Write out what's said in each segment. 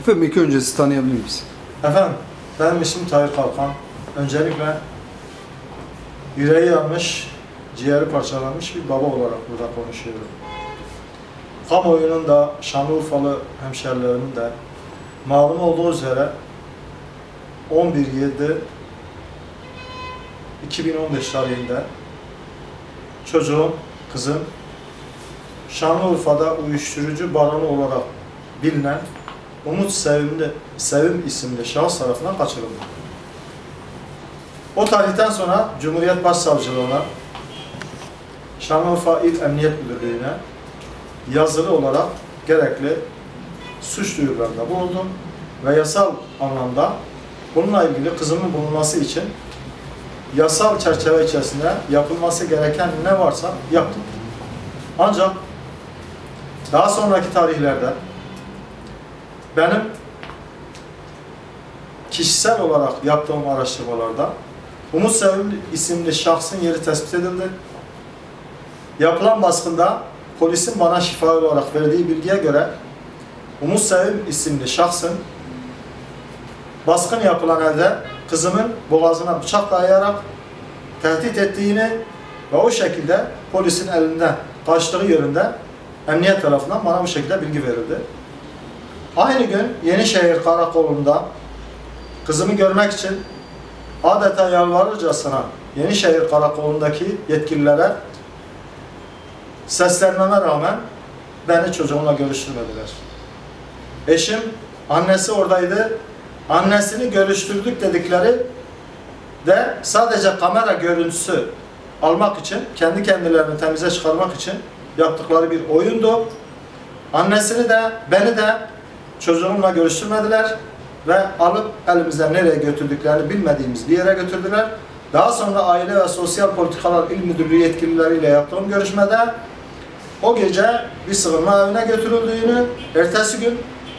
Efendim ilk önce sizi tanıyabilir miyiz? Efendim, benim ismim Tahir Kalkan. Öncelikle yüreği yanmış, ciğeri parçalanmış bir baba olarak burada konuşuyorum. Kamuoyunun da Şanlıurfalı hemşerilerimin de malum olduğu üzere 11.7 2015 tarihinde çocuğum, kızım Şanlıurfa'da uyuşturucu baronu olarak bilinen Umut Sevimli, Sevim isimli şahıs tarafından kaçırıldı. O tarihten sonra Cumhuriyet Başsavcılığına, Şanlıurfa İl Emniyet Müdürlüğü'ne yazılı olarak gerekli suç duyurularında bulundum ve yasal anlamda bununla ilgili kızımın bulunması için yasal çerçeve içerisinde yapılması gereken ne varsa yaptım. Ancak daha sonraki tarihlerde benim kişisel olarak yaptığım araştırmalarda Umut Sevim isimli şahsın yeri tespit edildi. Yapılan baskında polisin bana şifa olarak verdiği bilgiye göre Umut Sevim isimli şahsın baskın yapılan evde kızımın boğazına bıçak dayayarak tehdit ettiğini ve o şekilde polisin elinden kaçtığı yönünde emniyet tarafından bana bu şekilde bilgi verildi. Aynı gün Yenişehir Karakolu'nda kızımı görmek için adeta yalvarırcasına Yenişehir Karakolu'ndaki yetkililere seslenmeme rağmen beni çocuğumla görüştürmediler. Eşim, annesi oradaydı. Annesini görüştürdük dedikleri de sadece kamera görüntüsü almak için, kendi kendilerini temize çıkarmak için yaptıkları bir oyundu. Annesini de, beni de çocuğumla görüştürmediler ve alıp elimizden nereye götürdüklerini bilmediğimiz bir yere götürdüler. Daha sonra Aile ve Sosyal Politikalar İl Müdürlüğü yetkilileriyle yaptığım görüşmede o gece bir sığınma evine götürüldüğünü, ertesi gün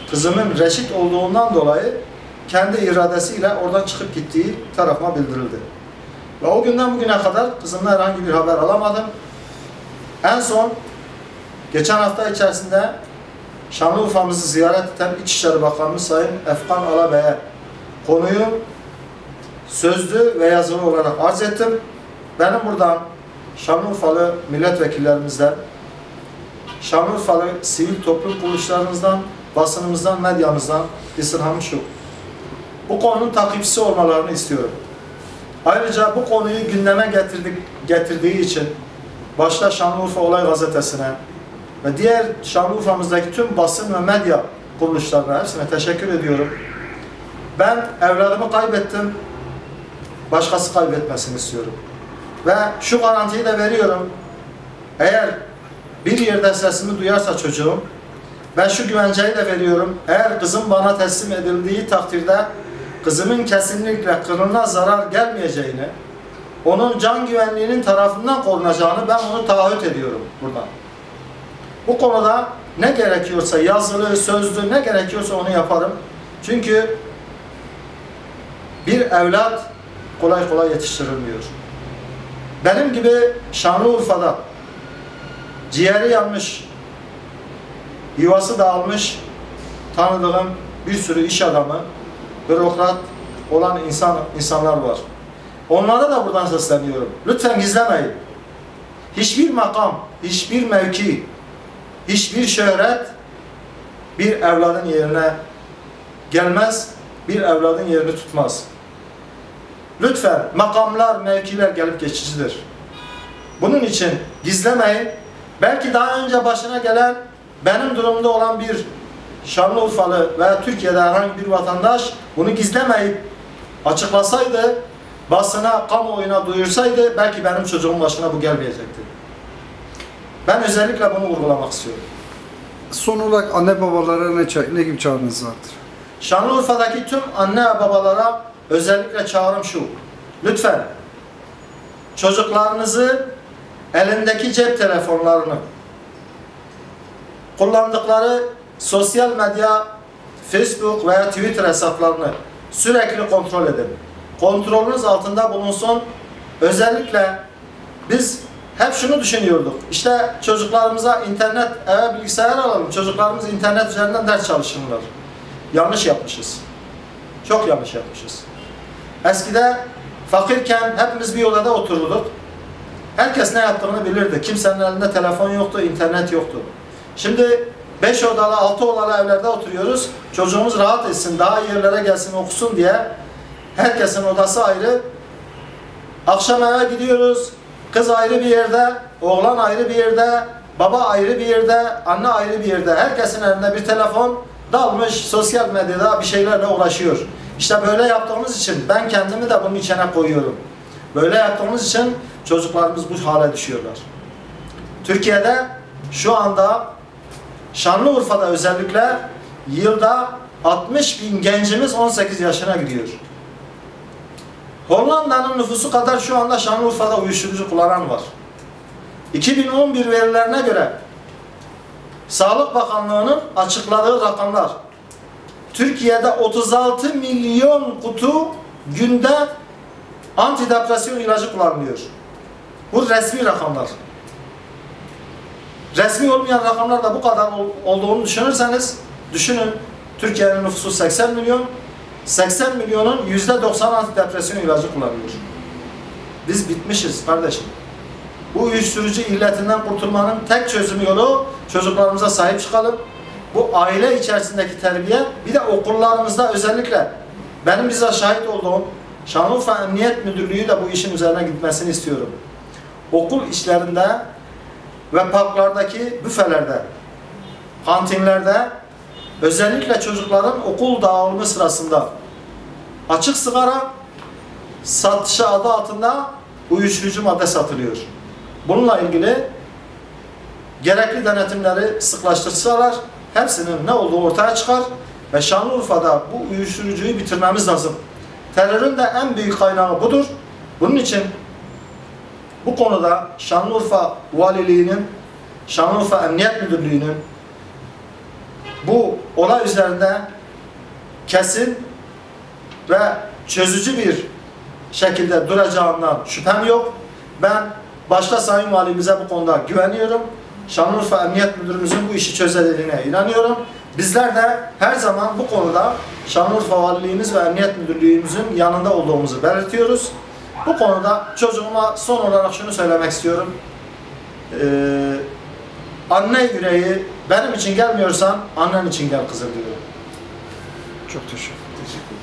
kızımın reşit olduğundan dolayı kendi iradesiyle oradan çıkıp gittiği tarafıma bildirildi. Ve o günden bugüne kadar kızımla herhangi bir haber alamadım. En son geçen hafta içerisinde Şanlıurfa'mızı ziyaret eden İçişleri Bakanımız Sayın Efkan Alabey'e konuyu sözlü ve yazılı olarak arz ettim. Benim buradan Şanlıurfalı milletvekillerimizden, Şanlıurfalı sivil toplum kuruluşlarımızdan, basınımızdan, medyamızdan istirhamım şu. Bu konunun takipçisi olmalarını istiyorum. Ayrıca bu konuyu gündeme getirdik, getirdiği için başta Şanlıurfa Olay Gazetesi'ne, ve diğer Şanlıurfa'mızdaki tüm basın ve medya kuruluşlarına hepsine teşekkür ediyorum. Ben evladımı kaybettim, başkası kaybetmesini istiyorum. Ve şu garantiyi de veriyorum, eğer bir yerde sesimi duyarsa çocuğum, ben şu güvenceyi de veriyorum, eğer kızım bana teslim edildiği takdirde kızımın kesinlikle kılına zarar gelmeyeceğini, onun can güvenliğinin tarafından korunacağını ben onu taahhüt ediyorum buradan. Bu konuda ne gerekiyorsa yazılı, sözlü ne gerekiyorsa onu yaparım. Çünkü bir evlat kolay kolay yetiştirilmiyor. Benim gibi Şanlıurfa'da ciğeri yanmış, yuvası dağılmış tanıdığım bir sürü iş adamı, bürokrat olan insan insanlar var. Onlara da buradan sesleniyorum. Lütfen gizlemeyin. Hiçbir makam, hiçbir mevki, hiçbir şöhret bir evladın yerine gelmez, bir evladın yerini tutmaz. Lütfen makamlar, mevkiler gelip geçicidir. Bunun için gizlemeyin. Belki daha önce başına gelen benim durumda olan bir Şanlıurfalı veya Türkiye'de herhangi bir vatandaş bunu gizlemeyip açıklasaydı, basına, kamuoyuna duyursaydı belki benim çocuğumun başına bu gelmeyecekti. Ben özellikle bunu vurgulamak istiyorum. Son olarak anne babalara ne, ne gibi çağrınız vardır? Şanlıurfa'daki tüm anne babalara özellikle çağrım şu. Lütfen çocuklarınızı elindeki cep telefonlarını kullandıkları sosyal medya, Facebook veya Twitter hesaplarını sürekli kontrol edin. Kontrolünüz altında bulunsun. Özellikle biz hep şunu düşünüyorduk. İşte çocuklarımıza internet, eve bilgisayar alalım. Çocuklarımız internet üzerinden ders çalışırlar. yanlış yapmışız. Çok yanlış yapmışız. Eskide fakirken hepimiz bir odada otururduk. Herkes ne yaptığını bilirdi. Kimsenin elinde telefon yoktu, internet yoktu. Şimdi 5 odalı, 6 odalı evlerde oturuyoruz. Çocuğumuz rahat etsin, daha iyi yerlere gelsin, okusun diye herkesin odası ayrı. Akşam eve gidiyoruz. Kız ayrı bir yerde, oğlan ayrı bir yerde, baba ayrı bir yerde, anne ayrı bir yerde. Herkesin elinde bir telefon dalmış sosyal medyada bir şeylerle uğraşıyor. İşte böyle yaptığımız için ben kendimi de bunun içine koyuyorum. Böyle yaptığımız için çocuklarımız bu hale düşüyorlar. Türkiye'de şu anda Şanlıurfa'da özellikle yılda 60 bin gencimiz 18 yaşına gidiyor. Hollanda'nın nüfusu kadar şu anda Şanlıurfa'da uyuşturucu kullanan var. 2011 verilerine göre Sağlık Bakanlığı'nın açıkladığı rakamlar Türkiye'de 36 milyon kutu günde antidepresyon ilacı kullanılıyor. Bu resmi rakamlar. Resmi olmayan rakamlar da bu kadar ol- olduğunu düşünürseniz düşünün Türkiye'nin nüfusu 80 milyon 80 milyonun %90 antidepresyon ilacı kullanıyor. Biz bitmişiz kardeşim. Bu uyuşturucu illetinden kurtulmanın tek çözüm yolu çocuklarımıza sahip çıkalım. Bu aile içerisindeki terbiye bir de okullarımızda özellikle benim bize şahit olduğum Şanlıurfa Emniyet Müdürlüğü de bu işin üzerine gitmesini istiyorum. Okul işlerinde ve parklardaki büfelerde, kantinlerde özellikle çocukların okul dağılımı sırasında açık sigara satışı adı altında uyuşturucu madde satılıyor. Bununla ilgili gerekli denetimleri sıklaştırsalar hepsinin ne olduğu ortaya çıkar ve Şanlıurfa'da bu uyuşturucuyu bitirmemiz lazım. Terörün de en büyük kaynağı budur. Bunun için bu konuda Şanlıurfa Valiliği'nin, Şanlıurfa Emniyet Müdürlüğü'nün bu olay üzerinde kesin ve çözücü bir şekilde duracağından şüphem yok. Ben başta Sayın Valimize bu konuda güveniyorum. Şanlıurfa Emniyet Müdürümüzün bu işi çözeceğine inanıyorum. Bizler de her zaman bu konuda Şanlıurfa Valiliğimiz ve Emniyet Müdürlüğümüzün yanında olduğumuzu belirtiyoruz. Bu konuda çocuğuma son olarak şunu söylemek istiyorum. Ee, anne yüreği benim için gelmiyorsan annen için gel kızım diyorum. Çok teşekkür Teşekkür